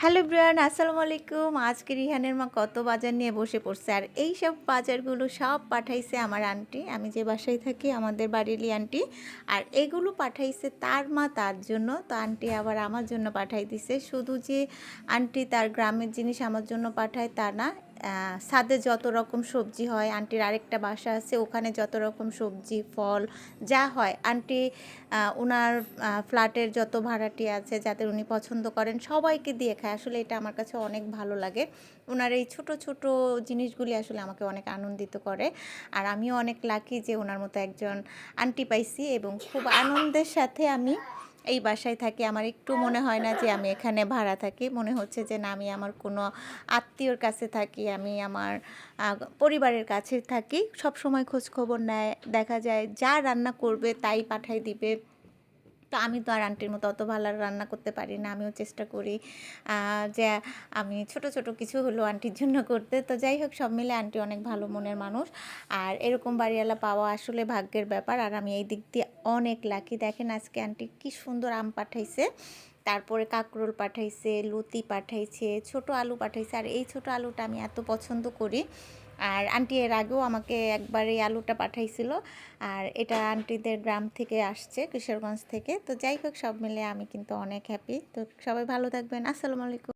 Hello Brian, আসসালামু আলাইকুম। আজকে রিহানের মা কত বাজার নিয়ে বসে পড়ছে, আর এই সব বাজারগুলো সব পাঠাইছে আমার আন্টি। আমি যে বাসায় থাকি, আমাদের বাড়িরই আন্টি, আর এগুলো পাঠাইছে তার মা তার জন্য। তো আন্টি আবার আমার জন্য পাঠাই দিছে। শুধু যে আন্টি তার গ্রামের জিনিস আমার জন্য পাঠায় তা না ছাদে যত রকম সবজি হয়, আন্টির আরেকটা বাসা আছে, ওখানে যত রকম সবজি, ফল, যা হয়, আন্টি ওনার ফ্ল্যাটের যত ভাড়াটি আছে, যাদের উনি পছন্দ করেন, সবাইকে দিয়ে খায়। আসলে এটা আমার কাছে অনেক ভালো লাগে। ওনার এই ছোট ছোট জিনিসগুলি আসলে আমাকে অনেক আনন্দিত করে। আর আমিও অনেক লাকি যে ওনার মতো একজন আন্টি পাইছি এবং খুব আনন্দের সাথে আমি এই বাসায় থাকি, আমার একটু মনে হয় না যে আমি এখানে ভাড়া থাকি। মনে হচ্ছে যে না, আমি আমার কোনো আত্মীয়র কাছে থাকি, আমি আমার পরিবারের কাছে থাকি। সব সময় খোঁজ খবর নেয়, দেখা যায়, যা রান্না করবে তাই পাঠাই দিবে। তো আমি তো আর আন্টির মতো অত ভালো রান্না করতে পারি না, আমিও চেষ্টা করি যে আমি ছোট ছোট কিছু হলো আন্টির জন্য করতে। তো যাই হোক, সব মিলে আন্টি অনেক ভালো মনের মানুষ। আর এরকম বাড়িওয়ালা পাওয়া আসলে ভাগ্যের ব্যাপার। আর আমি এই দিক দিয়ে অনেক লাকি দেখেন আজকে আন্টি কি সুন্দর আম পাঠাইছে, তারপরে কাকরোল পাঠাইছে, লুতি পাঠাইছে, ছোট আলু পাঠাইছে। আর এই ছোট আলুটা আমি এত পছন্দ করি আর আন্টি এর আগেও আমাকে একবার এই আলুটা পাঠাইছিল। আর এটা আন্টিদের গ্রাম থেকে আসছে, কিশোরগঞ্জ থেকে। তো যাই হোক, সব মিলে আমি কিন্তু অনেক হ্যাপি তো সবাই ভালো থাকবেন। আসসালামু আলাইকুম।